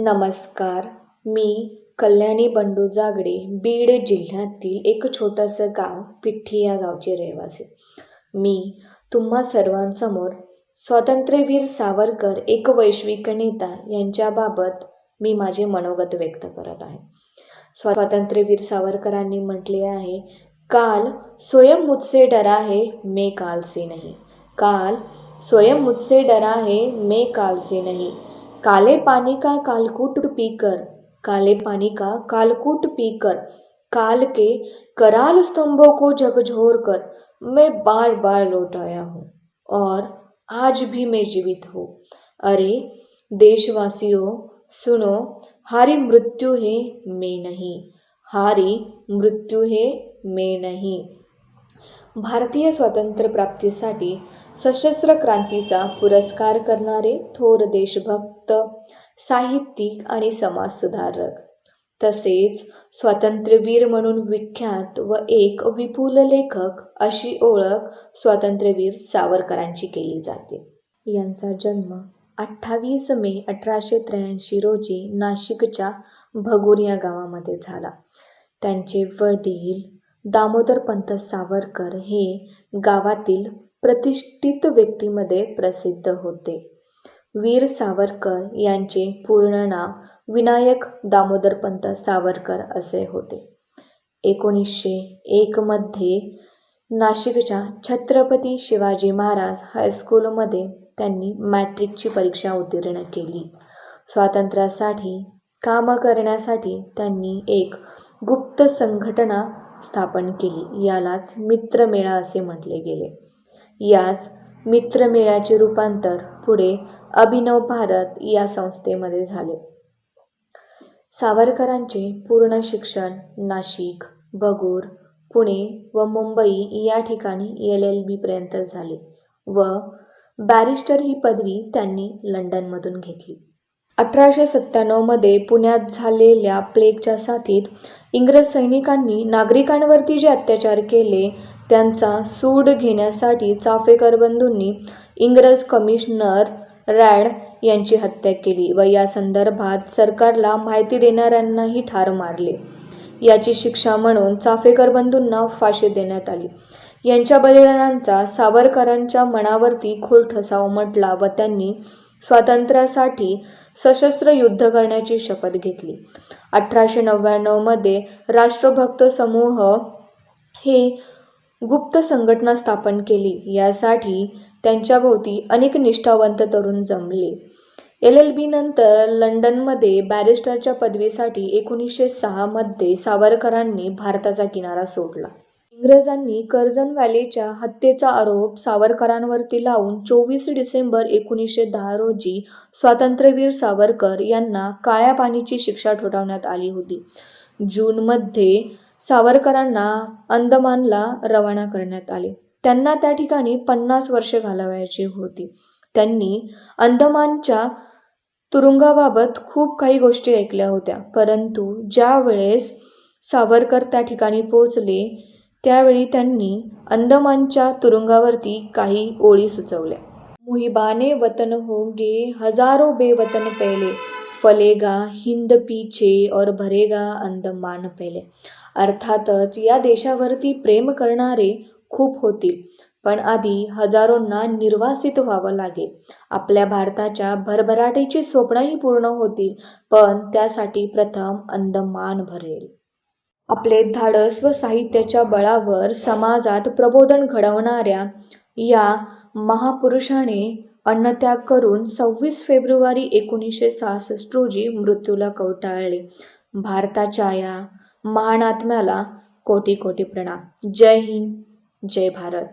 नमस्कार मी कल्याणी बंडू जागडे बीड जिल्ह्यातील एक छोटंसं गाव पिठ्ठी या गावचे रहिवासी. मी तुम्हा सर्वांसमोर स्वातंत्र्यवीर सावरकर एक वैश्विक नेता यांच्याबाबत मी माझे मनोगत व्यक्त करत आहे. स्वातंत्र्यवीर सावरकरांनी म्हटले आहे काल स्वयं मुझसे डरा है मे काल से नहीं. काल स्वयं मुझसे डरा है मे काल से नहीं. काले पानी का कालकूट पीकर, काले पानी का कालकूट पीकर, काल के कराल स्तंभों को झकझोर कर मैं बार बार लौट आया हूँ और आज भी मैं जीवित हूँ। अरे, देशवासियों, सुनो, हारी मृत्यु है मैं नहीं, हारी मृत्यु है मैं नहीं। भारतीय स्वातंत्र्यप्राप्तीसाठी सशस्त्र क्रांतीचा पुरस्कार करणारे थोर देशभक्त साहित्यिक आणि समाजसुधारक. तसेच स्वातंत्र्यवीर म्हणून विख्यात व एक विपुल लेखक अशी ओळख स्वातंत्र्यवीर सावरकरांची केली जाते. यांचा जन्म अठ्ठावीस मे अठराशे त्र्याऐंशी रोजी नाशिकच्या भगुर या गावामध्ये झाला. त्यांचे वडील दामोदरपंत सावरकर हे गावातील प्रतिष्ठित व्यक्तीमध्ये प्रसिद्ध होते. वीर सावरकर यांचे पूर्ण नाव विनायक दामोदरपंत सावरकर असे होते. एकोणीसशे एकमध्ये नाशिकच्या छत्रपती शिवाजी महाराज हायस्कूलमध्ये त्यांनी मॅट्रिकची परीक्षा उत्तीर्ण केली. स्वातंत्र्यासाठी काम करण्यासाठी त्यांनी एक गुप्त संघटना स्थापन केली. यालाच मित्रमेळा असे म्हटले गेले. याच मित्रमेळ्याचे रूपांतर पुढे अभिनव भारत या संस्थेमध्ये झाले. सावरकरांचे पूर्ण शिक्षण नाशिक भगूर पुणे व मुंबई या ठिकाणी एल एल बीपर्यंत झाले व बॅरिस्टर ही पदवी त्यांनी लंडनमधून घेतली. अठराशे सत्त्याण्णवमध्ये पुण्यात झालेल्या प्लेगच्या साथीत इंग्रज सैनिकांनी नागरिकांवरती जे अत्याचार केले त्यांचा सूड घेण्यासाठी चाफेकर बंधूंनी इंग्रज कमिशनर रॅड यांची हत्या केली व या संदर्भात सरकारला माहिती देणाऱ्यांनाही ठार मारले. याची शिक्षा म्हणून चाफेकर बंधूंना फाशी देण्यात आली. यांच्या बलिदानांचा सावरकरांच्या मनावरती खोल ठसा उमटला व त्यांनी स्वातंत्र्यासाठी सशस्त्र युद्ध करण्याची शपथ घेतली. अठराशे नव्याण्णवमध्ये राष्ट्रभक्त समूह ही गुप्त संघटना स्थापन केली. यासाठी त्यांच्याभोवती अनेक निष्ठावंत तरुण जमले. एल एल बी नंतर लंडनमध्ये बॅरिस्टरच्या पदवीसाठी एकोणीसशे सहामध्ये सावरकरांनी भारताचा किनारा सोडला. इंग्रजांनी कर्जन व्हॅलीच्या हत्येचा आरोप सावरकरांवरती लावून चोवीस डिसेंबर एकोणीसशे दहा रोजी स्वातंत्र्यवीर सावरकर यांना काळ्या पाणीची शिक्षा ठोठावण्यात आली होती. जूनमध्ये सावरकरांना अंदमानला रवाना करण्यात आले. त्यांना त्या ठिकाणी पन्नास वर्षे घालवायची होती. त्यांनी अंदमानच्या तुरुंगाबाबत खूप काही गोष्टी ऐकल्या होत्या. परंतु ज्या वेळेस सावरकर त्या ठिकाणी पोहोचले त्यावेळी त्यांनी अंदमानच्या तुरुंगावरती काही ओळी सुचवल्या. मुहिबाने वतन होंगे हजारो बेवतन पहिले फलेगा हिंद पीछे और भरेगा अंदमान पहिले अर्थातच या देशावरती प्रेम करणारे खूप होतील. पण आधी हजारोंना निर्वासित व्हावं लागेल आपल्या भारताच्या भरभराटीची स्वप्नही पूर्ण होतील. पण त्यासाठी प्रथम अंदमान भरेल. आपले धाडस व साहित्याच्या बळावर समाजात प्रबोधन घडवणाऱ्या या महापुरुषाने अन्नत्याग करून सव्वीस फेब्रुवारी एकोणीसशे सहासष्ट रोजी मृत्यूला कवटाळले. भारताच्या या महान आत्म्याला कोटी कोटी प्रणाम. जय हिंद जय भारत.